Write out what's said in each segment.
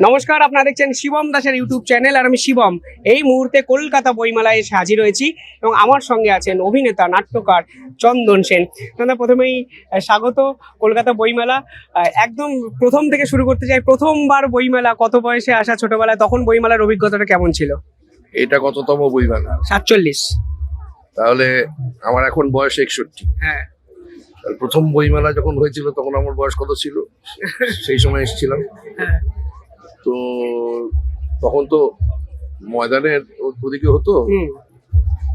নমস্কার আপনারা দেখছেন শিবম দাসের ইউটিউব চ্যানেল আর আমি শিবম। এই মুহূর্তে কলকাতা বইমেলায় এসে হাজির হয়েছি এবং আমার সঙ্গে আছেন অভিনেতা নাট্যকার চন্দন সেন। দাদা প্রথমেই স্বাগত কলকাতা বইমেলা। একদম প্রথম থেকে শুরু করতে চাই প্রথমবার বইমেলা কত বয়সে আসা ছোটবেলায় তখন বইমেলার অভিজ্ঞতাটা কেমন ছিল? এটা কততম বইমেলা? সাতচল্লিশ। তাহলে আমার এখন বয়স একষট্টি। হ্যাঁ। প্রথম বইমেলা যখন হয়েছিল তখন আমার বয়স কত ছিল? সেই সময় এসেছিলাম। হ্যাঁ। তো তখন তো ময়দানের ওদিকে হতো।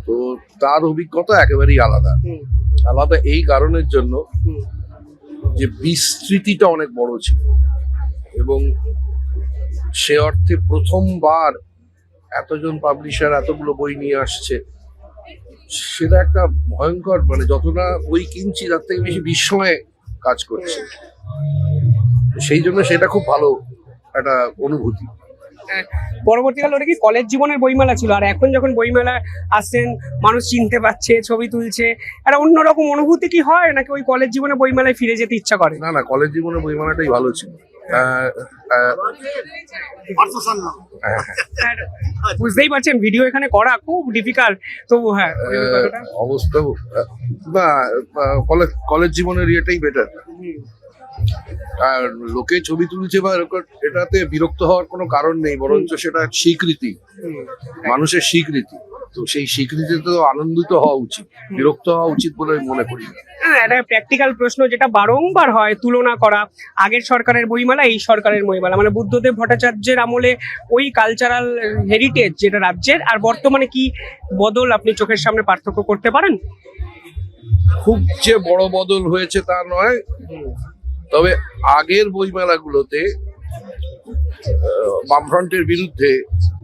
তো তার অভিজ্ঞতা একেবারেই আলাদা। আলাদা এই কারণের জন্য যে বিস্তৃতিটা অনেক বড় ছিল। এবং সে অর্থে প্রথমবার এতজন পাবলিশার এতগুলো বই নিয়ে আসছে সেটা একটা ভয়ঙ্কর মানে যতটা বই কিনছি তার থেকে বেশি বিস্ময়ে কাজ করছে। সেই জন্য সেটা খুব ভালো একটা অনুভূতি। পরবর্তীকালে ওটা কি কলেজ জীবনের বইমেলা ছিল? আর এখন যখন বইমেলা আসছেন মানুষ চিনতে পারছে ছবি তুলছে একটা অন্যরকম অনুভূতি কি হয়? নাকি ওই কলেজ জীবনে বইমেলায় ফিরে যেতে ইচ্ছা করে? না না কলেজ জীবনে বইমেলাটাই ভালো ছিল। হ্যাঁ, আর বুঝতেই পারছেন ভিডিও এখানে করা খুব ডিফিকাল্ট তবু হ্যাঁ অবস্থা না কলেজ কলেজ জীবনের ইয়েটাই বেটার আর লোকে ছবি তুলছে বা এটাতে বিরক্ত হওয়ার কোনো কারণ নেই বরঞ্চ সেটা স্বীকৃতি মানুষের স্বীকৃতি। তো সেই স্বীকৃতিতে তো আনন্দিত হওয়া উচিত বিরক্ত হওয়া উচিত বলে আমি মনে করি একটা প্র্যাকটিক্যাল প্রশ্ন যেটা বারংবার হয় তুলনা করা আগের সরকারের বইমেলা এই সরকারের বইমেলা। মানে বুদ্ধদেব ভট্টাচার্যের আমলে ওই কালচারাল হেরিটেজ যেটা রাজ্যের আর বর্তমানে কি বদল আপনি চোখের সামনে পার্থক্য করতে পারেন? খুব যে বড় বদল হয়েছে তা নয় তবে আগের বইমেলাগুলোতে বামফ্রন্টের বিরুদ্ধে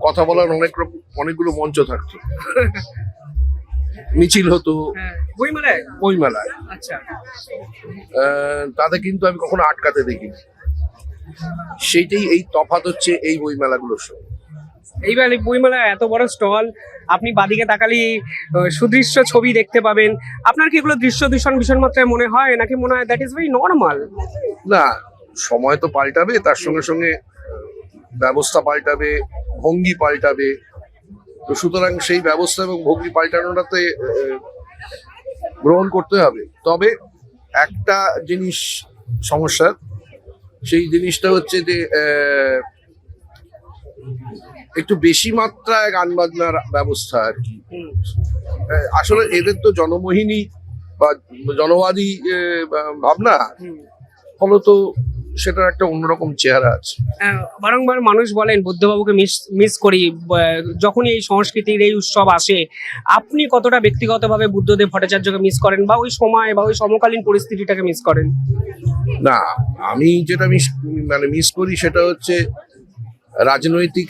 কথা বলার অনেক রকম অনেকগুলো মঞ্চ থাকতো। মিছিল হতো। হ্যাঁ বইমেলায়? বইমেলায়। আচ্ছা। তাতে কিন্তু আমি কখনো আটকাতে দেখিনি। সেইটাই এই তফাত হচ্ছে এই বইমেলাগুলোর সঙ্গে। এইবার এই বইমেলায় এত বড় স্টল আপনি বাদিকে তাকালেই আহ, সুদৃশ্য ছবি দেখতে পাবেন। আপনার কি এগুলো দৃশ্য দূষণ ভীষণ মাত্রায় মনে হয়? নাকি মনে হয় দ্যাট ইজ ভেরি নর্মাল না সময় তো পাল্টাবে তার সঙ্গে সঙ্গে ব্যবস্থা পাল্টাবে ভঙ্গি পাল্টাবে। তো সুতরাং সেই ব্যবস্থা এবং ভঙ্গি পাল্টানোটাতে গ্রহণ করতে হবে। তবে একটা জিনিস সমস্যা সেই জিনিসটা হচ্ছে যে একটু বেশি মাত্রায় গান বাজনার ব্যবস্থা আর কি। আসলে এদের তো জনমোহিনী বা জনবাদী ভাবনা। ফলত সেটার একটা অন্যরকম চেহারা আছে। বারংবার মানুষ বলেন বুদ্ধবাবুকে মিস মিস করি যখনই এই সংস্কৃতির এই উৎসব আসে আপনি কতটা ব্যক্তিগতভাবে বুদ্ধদেব ভট্টাচার্যকে মিস করেন বা ওই সময় বা ওই সমকালীন পরিস্থিতিটাকে মিস করেন? না আমি যেটা মিস মানে মিস করি সেটা হচ্ছে রাজনৈতিক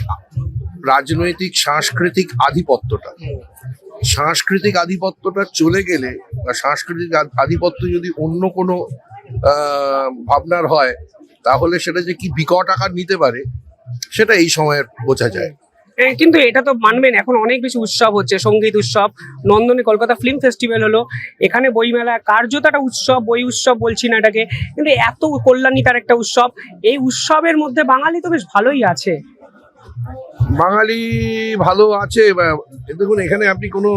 রাজনৈতিক, সাংস্কৃতিক আধিপত্যটা। সাংস্কৃতিক আধিপত্যটা চলে গেলে বা সাংস্কৃতিক আধিপত্য যদি অন্য কোনো ভাবনার হয়, তাহলে সেটা যে কি বিকট আকার নিতে পারে, সেটা এই সময়ের বোঝা যায়। কিন্তু এটা তো মানবেন, এখন অনেক বেশি উৎসব হচ্ছে, সংগীত উৎসব, নন্দনে কলকাতা ফিল্ম ফেস্টিভ্যাল হলো, এখানে বইমেলা কার্যত একটা উৎসব, বই উৎসব বলছি না এটাকে, কিন্তু এত কল্যাণী তার একটা উৎসব, এই উৎসবের মধ্যে বাঙালি তো বেশ ভালোই আছে। বাঙালি ভালো আছে দেখুন এখানে আপনি কোনো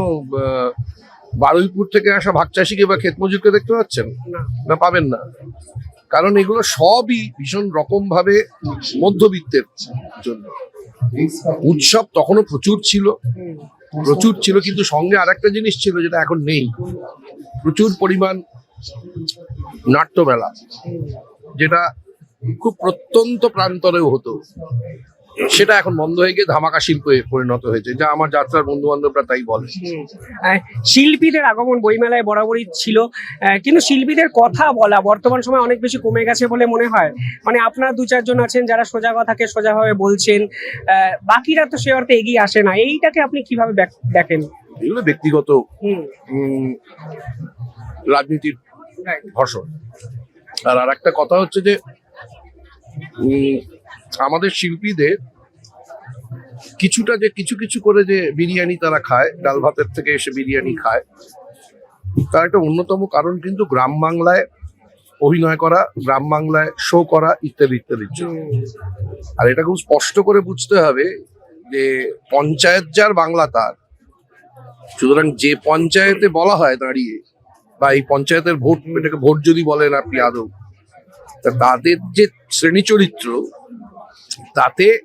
বারুইপুর থেকে আসা ভাগ চাষিকে বা ক্ষেত মজুরকে দেখতে পাচ্ছেন? না। পাবেন না। কারণ এগুলো সবই ভীষণ রকম ভাবে মধ্যবিত্তের জন্য। উৎসব তখনও প্রচুর ছিল। প্রচুর ছিল কিন্তু সঙ্গে আরেকটা জিনিস ছিল যেটা এখন নেই। প্রচুর পরিমাণ নাট্যমেলা যেটা খুব প্রত্যন্ত প্রান্তরেও হতো। সেটা এখন বন্ধ হয়ে গিয়ে ধামাকা শিল্পে পরিণত হয়েছে। যা আমার যাত্রার বন্ধু বান্ধবরা তাই বলে। হুম। শিল্পীদের আগমন বইমেলায় বরাবরই ছিল। কিন্তু শিল্পীদের কথা বলা বর্তমান সময় অনেক বেশি কমে গেছে বলে মনে হয়। মানে আপনার দু চারজন আছেন যারা সোজা কথাকে সোজাভাবে বলছেন বাকিরা তো সে অর্থে এগিয়ে আসে না। এইটাকে আপনি কীভাবে দেখ- দেখেন? এগুলো ব্যক্তিগত রাজনীতির. ভরসন আর আর একটা কথা হচ্ছে যে আমাদের শিল্পীদের কিছুটা যে কিছু কিছু করে যে বিরিয়ানি তারা খায় ডাল ভাতের থেকে এসে বিরিয়ানি খায় তার একটা অন্যতম কারণ কিন্তু গ্রাম বাংলায় অভিনয় করা গ্রাম বাংলায় শো করা ইত্যাদি ইত্যাদির জন্য। আর এটা খুব স্পষ্ট করে বুঝতে হবে যে পঞ্চায়েত যার বাংলা তার। সুতরাং যে পঞ্চায়েতে বলা হয় দাঁড়িয়ে বা এই পঞ্চায়েতের ভোট এটাকে ভোট যদি বলেন আপনি আদৌ তাদের যে শ্রেণি চরিত্র তাতে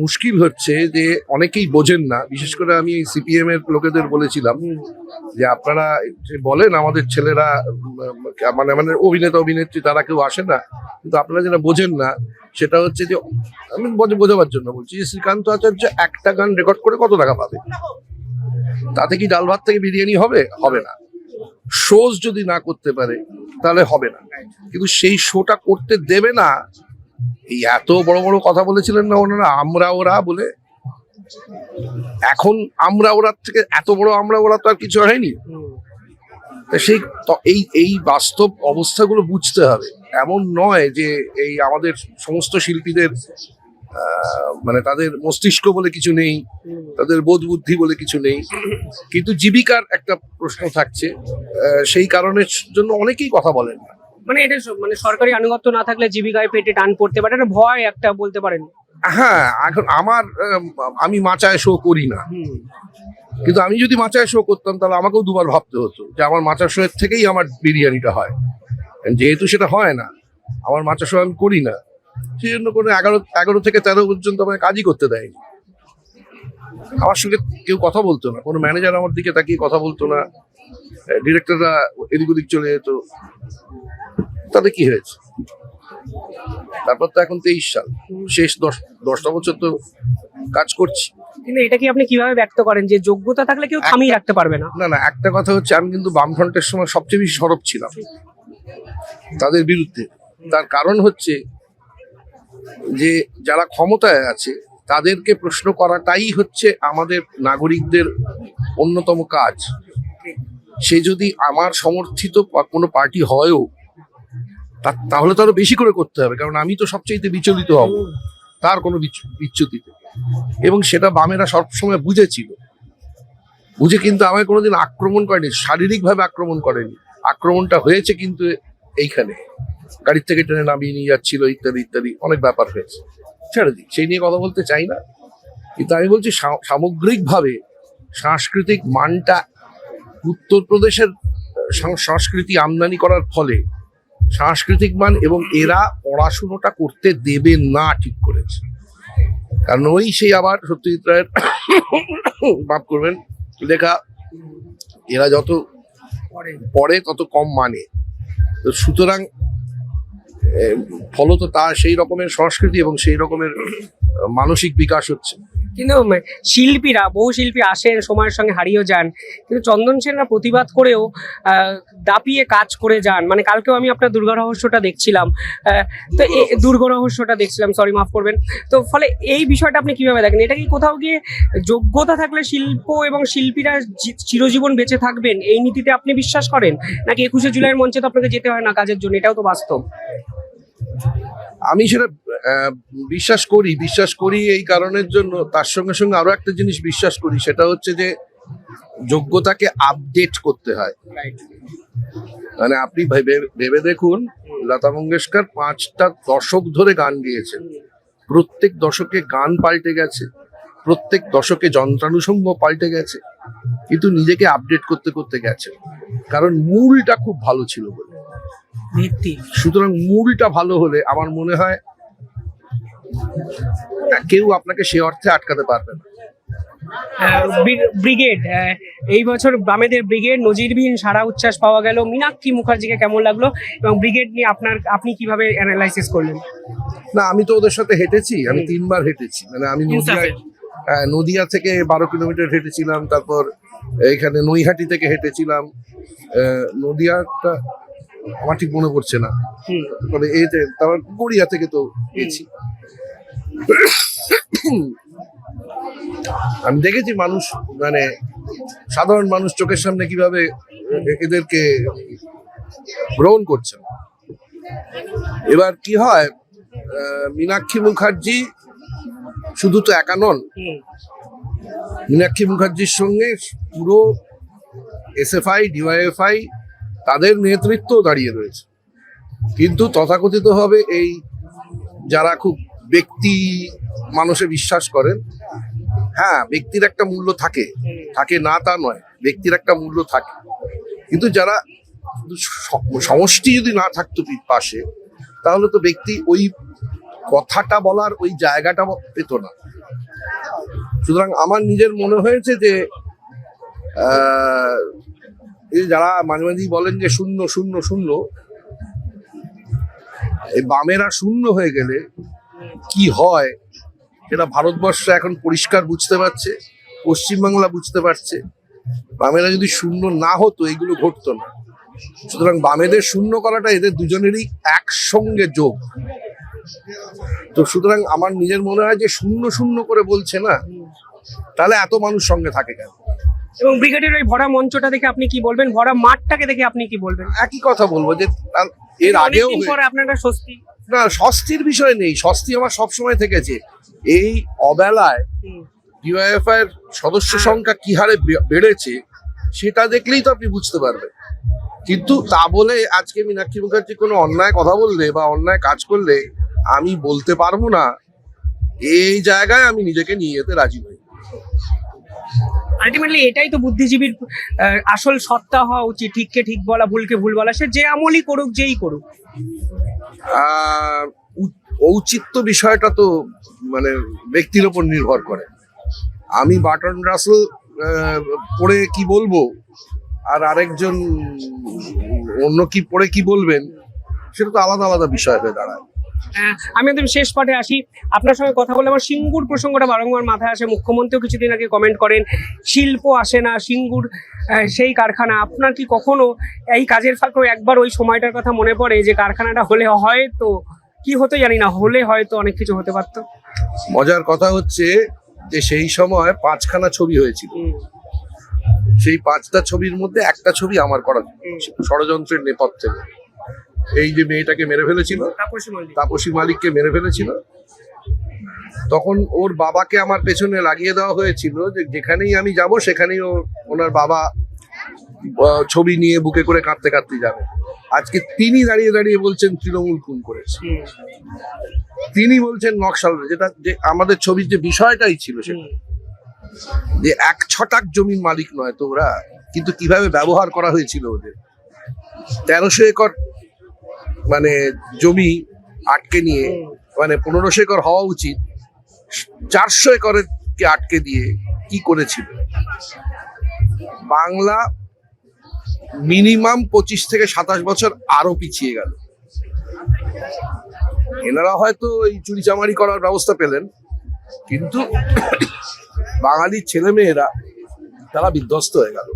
মুশকিল হচ্ছে যে অনেকেই বোঝেন না। বিশেষ করে আমি সিপিএম এর লোকেদের বলেছিলাম যে আপনারা বলেন আমাদের ছেলেরা মানে মানে অভিনেতা, অভিনেত্রী, তারা কেউ আসে না। কিন্তু আপনারা যেটা বোঝেন না, সেটা হচ্ছে যে আমি বোঝ- বোঝাবার জন্য বলছি যে শ্রীকান্ত আচার্য একটা গান রেকর্ড করে কত টাকা পাবে? তাতে কি ডাল ভাত থেকে বিরিয়ানি হবে? হবে না। শোজ যদি না করতে পারে, তাহলে হবে না। কিন্তু সেই শোটা করতে দেবে না এই এত বড় বড় কথা বলেছিলেন না ওনারা, আমরা ওরা বলে এখন আমরা ওরা থেকে এত বড় আমরা ওরা তো আর কিছু হয়নি। সেই এই এই বাস্তব অবস্থাগুলো বুঝতে হবে। এমন নয় যে এই আমাদের সমস্ত শিল্পীদের মানে তাদের মস্তিষ্ক বলে কিছু নেই, তাদের বোধ বুদ্ধি বলে কিছু নেই। কিন্তু জীবিকার একটা প্রশ্ন থাকছে সেই কারণের জন্য অনেকেই কথা বলেন না। মানে এটা মানে সরকারি আনুগত্য না থাকলে জীবিকায় পেটে টান পড়তে পারে। একটা ভয় একটা বলতে পারেন। হ্যাঁ এখন আমার আমি মাচায় শো করি না। কিন্তু আমি যদি মাচায় শো করতাম তাহলে আমাকেও দুবার ভাবতে হতো যে আমার মাচা শো থেকেই আমার বিরিয়ানিটা হয়। যেহেতু সেটা হয় না আমার মাচা শো আমি করি না। সেই জন্য কোনো এগারো এগারো থেকে তেরো পর্যন্ত আমাকে কাজই করতে দেয়নি। আমার সঙ্গে কেউ কথা বলতো না কোনো ম্যানেজার আমার দিকে তাকিয়ে কথা বলতো না। ডিরেক্টররা এদিক ওদিক চলে যেত। তাতে কি হয়েছে? তারপর তো এখন তেইশ সাল। শেষ দশ দশটা বছর তো কাজ করছি। কিন্তু এটা কি আপনি কীভাবে ব্যক্ত করেন যে যোগ্যতা থাকলে কেউ থামিয়ে রাখতে পারবে না? না না একটা কথা হচ্ছে আমি কিন্তু বামফ্রন্টের সময় সবচেয়ে বেশি সরব ছিলাম। তাদের বিরুদ্ধে। তার কারণ হচ্ছে যে যারা ক্ষমতায় আছে তাদেরকে প্রশ্ন করাটাই হচ্ছে আমাদের নাগরিকদের অন্যতম কাজ। সে যদি আমার সমর্থিত কোনো পার্টি হয়ও তাহলে তো আরও বেশি করে করতে হবে, কারণ আমি তো সবচেয়ে বিচলিত হব। তার কোনো বিচ্যু- বিচ্যুতিতে। এবং সেটা বামেরা সবসময় বুঝেছিল। বুঝে কিন্তু আমায় কোনোদিন আক্রমণ করেনি, শারীরিকভাবে আক্রমণ করেনি। আক্রমণটা হয়েছে কিন্তু এইখানে। গাড়ির থেকে ট্রেনে নামিয়ে নিয়ে যাচ্ছিল, ইত্যাদি ইত্যাদি, অনেক ব্যাপার হয়েছে। ছেড়ে দিই, সেই নিয়ে কথা বলতে চাই না। কিন্তু আমি বলছি সামগ্রিকভাবে সাংস্কৃতিক মানটা উত্তরপ্রদেশের সংস্কৃতি আমদানি করার ফলে সাংস্কৃতিক মান এবং এরা পড়াশুনোটা করতে দেবে না ঠিক করেছে। কারণ ওই সেই আবার সত্যজিৎ রায়ের মাফ করবেন লেখা এরা যত পড়ে তত কম মানে। তো সুতরাং ফলত তার সেই রকমের সংস্কৃতি এবং সেই রকমের মানসিক বিকাশ হচ্ছে। কিন্তু শিল্পীরা, বহু শিল্পী আসেন, সময়ের সঙ্গে হারিয়েও যান, কিন্তু চন্দন সেনরা প্রতিবাদ করেও দাপিয়ে কাজ করে যান। মানে কালকেও আমি আপনার দুর্গা রহস্যটা দেখছিলাম। তো দুর্গা রহস্যটা দেখছিলাম সরি মাফ করবেন। তো ফলে এই বিষয়টা আপনি কীভাবে দেখেন? এটা কি কোথাও গিয়ে যোগ্যতা থাকলে শিল্প এবং শিল্পীরা চিরজীবন বেঁচে থাকবেন? এই নীতিতে আপনি বিশ্বাস করেন? নাকি একুশে জুলাইয়ের মঞ্চে তো আপনাকে যেতে হয় না কাজের জন্য? এটাও তো বাস্তব। আমি সেটা বিশ্বাস করি বিশ্বাস করি এই কারণের জন্য। তার সঙ্গে সঙ্গে আরও একটা জিনিস বিশ্বাস করি সেটা হচ্ছে যে যোগ্যতাকে আপডেট করতে হয়। মানে আপনি ভেবে ভেবে দেখুন লতা মঙ্গেশকর পাঁচটা দশক ধরে গান গেয়েছেন। প্রত্যেক দশকে গান পাল্টে গেছে প্রত্যেক দশকে যন্ত্রানুষঙ্গ পাল্টে গেছে কিন্তু নিজেকে আপডেট করতে করতে গেছে। কারণ মূলটা খুব ভালো ছিল বলে। ভিত্তি। সুতরাং মূলটা ভালো হলে আমার মনে হয় কেউ আপনাকে সে অর্থে আটকাতে পারবে না। ব্রিগেড এই বছর বামেদের ব্রিগেড নজিরবিহীন সারা উচ্ছ্বাস পাওয়া গেল। মীনাক্ষী মুখার্জিকে কেমন লাগল? এবং ব্রিগেড নিয়ে আপনার আপনি কীভাবে অ্যানালাইসিস করলেন? না আমি তো ওদের সাথে হেঁটেছি আমি তিনবার হেঁটেছি। মানে আমি নদিয়া হ্যাঁ, নদিয়া থেকে বারো কিলোমিটার হেঁটেছিলাম তারপর এখানে নৈহাটি থেকে হেঁটেছিলাম। নদিয়াটা আমার ঠিক মনে পড়ছে না। তবে এতে তারপর গড়িয়া থেকে তো গেছি আমি দেখেছি মানুষ মানে সাধারণ মানুষ চোখের সামনে কীভাবে এদেরকে গ্রহণ করছেন। এবার কি হয় মীনাক্ষী মুখার্জি শুধু তো একা নন। মীনাক্ষী মুখার্জির সঙ্গে পুরো এস এসএফআই ডিওয়াইএফআই তাদের নেতৃত্ব দাঁড়িয়ে রয়েছে। কিন্তু তথাকথিতভাবে এই যারা খুব ব্যক্তি মানুষে বিশ্বাস করেন হ্যাঁ ব্যক্তির একটা মূল্য থাকে থাকে না তা নয়, ব্যক্তির একটা মূল্য থাকে। কিন্তু যারা সমষ্টি যদি না থাকতো পাশে, তাহলে তো ব্যক্তি ওই কথাটা বলার ওই জায়গাটা পেত না। সুতরাং আমার নিজের মনে হয়েছে যে এই যারা মাঝে মাঝেই বলেন যে শূন্য শূন্য শূন্য, এই বামেরা শূন্য হয়ে গেলে কি হয়? সেটা ভারতবর্ষ এখন পরিষ্কার বুঝতে পারছে, পশ্চিমবাংলা বুঝতে পারছে। বামেরা যদি শূন্য না হতো এগুলো ঘটতো না। সুতরাং বামেদের শূন্য করাটা এদের দুজনেরই একসঙ্গে যোগ। তো সুতরাং আমার নিজের মনে হয় যে শূন্য শূন্য করে বলছে না, তাহলে এত মানুষ সঙ্গে থাকে কেন? এবং ব্রিগেডের ওই ভরা মঞ্চটা দেখে আপনি কি বলবেন? ভরা মাঠটাকে দেখে আপনি কি বলবেন? একই কথা বলব যে এর আগেও পরে আপনার স্বস্তি। না স্বস্তির বিষয় নেই। স্বস্তি আমার সবসময় থেকেছে। এই অবেলায় হুম। ডিওএফআই এর সদস্য সংখ্যা কি হারে বেড়েছে সেটা দেখলেই তো আপনি বুঝতে পারবেন। কিন্তু তা বলে আজকে মীনাক্ষী মুখার্জি কোনো অন্যায় কথা বললে বা অন্যায় কাজ করলে আমি বলতে পারব না এই জায়গায় আমি নিজেকে নিয়ে যেতে রাজি নই। আলটিমেটলি এটাই তো বুদ্ধিজীবীর আসল সত্তা হওয়া উচিত। ঠিককে ঠিক বলা, ভুলকে ভুল বলা। সে যে আমলই করুক, যেই করুক। ঔচিত্য বিষয়টা তো মানে ব্যক্তির ওপর নির্ভর করে। আমি বাটন রাসেল পড়ে কি বলব, আর আরেকজন, অন্য কি পড়ে কি বলবেন, সেটা তো আলাদা আলাদা বিষয় হয়ে দাঁড়ায়। আমি একদম শেষ পাটে আসি। আপনার সঙ্গে কথা বলে আমার সিঙ্গুর প্রসঙ্গটা বারংবার মাথায় আসে। মুখ্যমন্ত্রীও কিছুদিন আগে কমেন্ট করেন শিল্প আসে না সিঙ্গুর সেই কারখানা। আপনার কি কখনো এই কাজের ফাঁকেও একবার ওই সময়টার কথা মনে পড়ে যে কারখানাটা হলে হয়তো কি হতো জানি না হলে হয়তো অনেক কিছু হতে পারতো? মজার কথা হচ্ছে যে সেই সময় পাঁচখানা ছবি হয়েছিল। সেই পাঁচটা ছবির মধ্যে একটা ছবি আমার করা। ষড়যন্ত্রের নেপথ্যে। এই যে মেয়েটাকে মেরে ফেলেছিল তাপসী মালিককে মেরে ফেলেছিল তখন ওর বাবাকে আমার পেছনে লাগিয়ে দেওয়া হয়েছিল যে যেখানেই আমি যাব সেখানেই ওনার বাবা ছবি নিয়ে বুকে করে কাঁদতে কাঁদতে যাবে। আজকে তিনি দাঁড়িয়ে দাঁড়িয়ে বলছেন তৃণমূল খুন করেছে। তিনি বলছেন নকশাল যেটা যে আমাদের ছবির যে বিষয়টাই ছিল সেটা। যে এক ছটাক জমির মালিক নয় তো ওরা কিন্তু কীভাবে ব্যবহার করা হয়েছিল ওদের? তেরোশো একর মানে জমি আটকে নিয়ে মানে পনেরোশো একর হওয়া উচিত চারশো একরের কে আটকে দিয়ে কি করেছিল? বাংলা মিনিমাম পঁচিশ থেকে সাতাশ বছর আরও পিছিয়ে গেল। এনারা হয়তো এই চুরিচামারি করার ব্যবস্থা পেলেন কিন্তু বাঙালির ছেলে মেয়েরা তারা বিধ্বস্ত হয়ে গেল।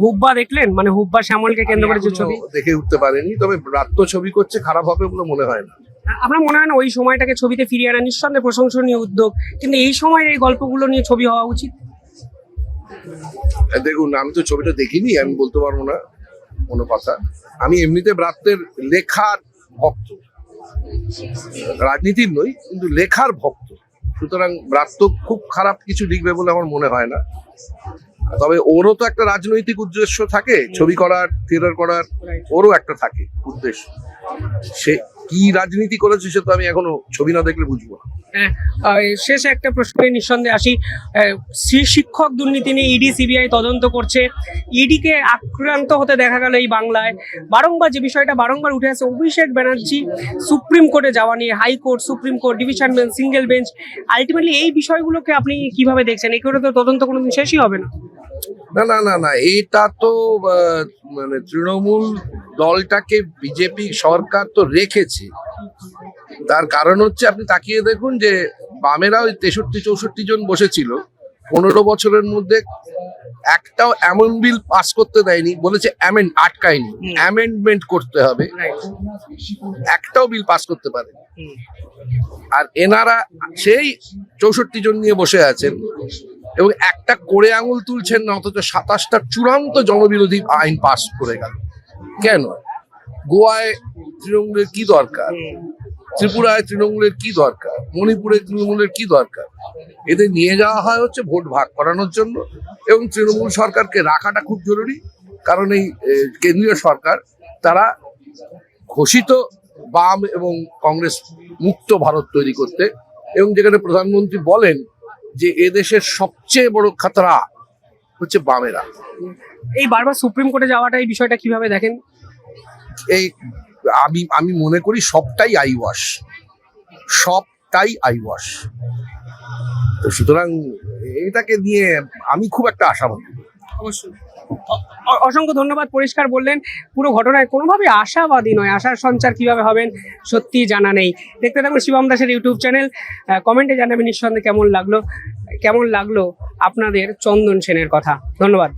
হুব্বা দেখলেন? মানে হুব্বা শ্যামলকে কেন্দ্র করে যে ছবি? দেখে উঠতে পারেনি তবে রাত্র ছবি করছে খারাপ হবে বলে মনে হয় না। আপনার মনে হয় না ওই সময়টাকে ছবিতে ফিরিয়ে আনা নিঃসন্দেহে প্রশংসনীয় উদ্যোগ? কিন্তু এই সময় এই গল্পগুলো নিয়ে ছবি হওয়া উচিত? দেখুন আমি তো ছবিটা দেখিনি আমি বলতে পারব না কোনো কথা। আমি এমনিতে ব্রাত্যের লেখার ভক্ত। রাজনীতির নই কিন্তু লেখার ভক্ত। সুতরাং ব্রাত্য খুব খারাপ কিছু লিখবে বলে আমার মনে হয় না। তবে ওরও তো একটা রাজনৈতিক উদ্দেশ্য থাকে, ছবি করার থিয়েটার করার, ওরও একটা থাকে উদ্দেশ্য। সে কি রাজনীতি করেছে সে তো আমি এখনও ছবি না দেখলে বুঝব না। হ্যাঁ, শেষে একটা প্রশ্নে নিঃসন্দেহে আসি। শিক্ষক দুর্নীতি নিয়ে ইডি সিবিআই তদন্ত করছে। ইডিকে আক্রান্ত হতে দেখা গেল এই বাংলায়। বারংবার যে বিষয়টা বারংবার উঠে আসে অভিষেক ব্যানার্জি সুপ্রিম কোর্টে যাওয়া নিয়ে high court supreme court division bench single bench. Ultimately এই বিষয়গুলোকে আপনি কীভাবে দেখছেন? করে তো তদন্ত কোনোদিন শেষই হবে না। না না না না এটা তো মানে তৃণমূল দলটাকে বিজেপি সরকার তো রেখেছে। তার কারণ হচ্ছে আপনি তাকিয়ে দেখুন যে বামেরা ওই তেষট্টি চৌষট্টি জন বসেছিল। পনেরো বছরের মধ্যে একটাও এমন বিল পাস করতে দেয়নি বলেছে অ্যামেন্ড আটকায়নি। অ্যামেন্ডমেন্ট করতে হবে। একটাও বিল পাস করতে পারে আর এনারা সেই চৌষট্টি জন নিয়ে বসে আছেন। এবং একটা করে আঙুল তুলছেন না, অথচ সাতাশটা চূড়ান্ত জনবিরোধী আইন পাস করে গেল। কেন? গোয়ায় তৃণমূলের কি দরকার? ত্রিপুরায় তৃণমূলের কি দরকার? মণিপুরে তৃণমূলের কি দরকার? এদের নিয়ে যাওয়া হয় হচ্ছে ভোট ভাগ করানোর জন্য এবং তৃণমূল সরকারকে রাখাটা খুব জরুরি, কারণ এই কেন্দ্রীয় সরকার, তারা ঘোষিত বাম এবং কংগ্রেস মুক্ত ভারত তৈরি করতে এবং যেখানে প্রধানমন্ত্রী বলেন যে এদেশের সবচেয়ে বড় খাতরা হচ্ছে বামেরা। এই বারবার সুপ্রিম কোর্টে যাওয়াটা এই বিষয়টা কীভাবে দেখেন? এই আমি আমি মনে করি সবটাই আই ওয়াশ সবটাই আই ওয়াশ তো সুতরাং এটাকে নিয়ে আমি খুব একটা আশাবাদী। অবশ্যই। অসংখ্য ধন্যবাদ, পরিষ্কার বললেন। পুরো ঘটনায় কোনোভাবে আশাবাদী নয়। আশার সঞ্চার কীভাবে হবেন সত্যি জানা নেই। দেখতে থাকুন শিবম দাসের ইউটিউব চ্যানেল। কমেন্টে জানাবেন নিঃসন্দেহে কেমন লাগল। কেমন লাগল আপনাদের চন্দন সেনের কথা। ধন্যবাদ।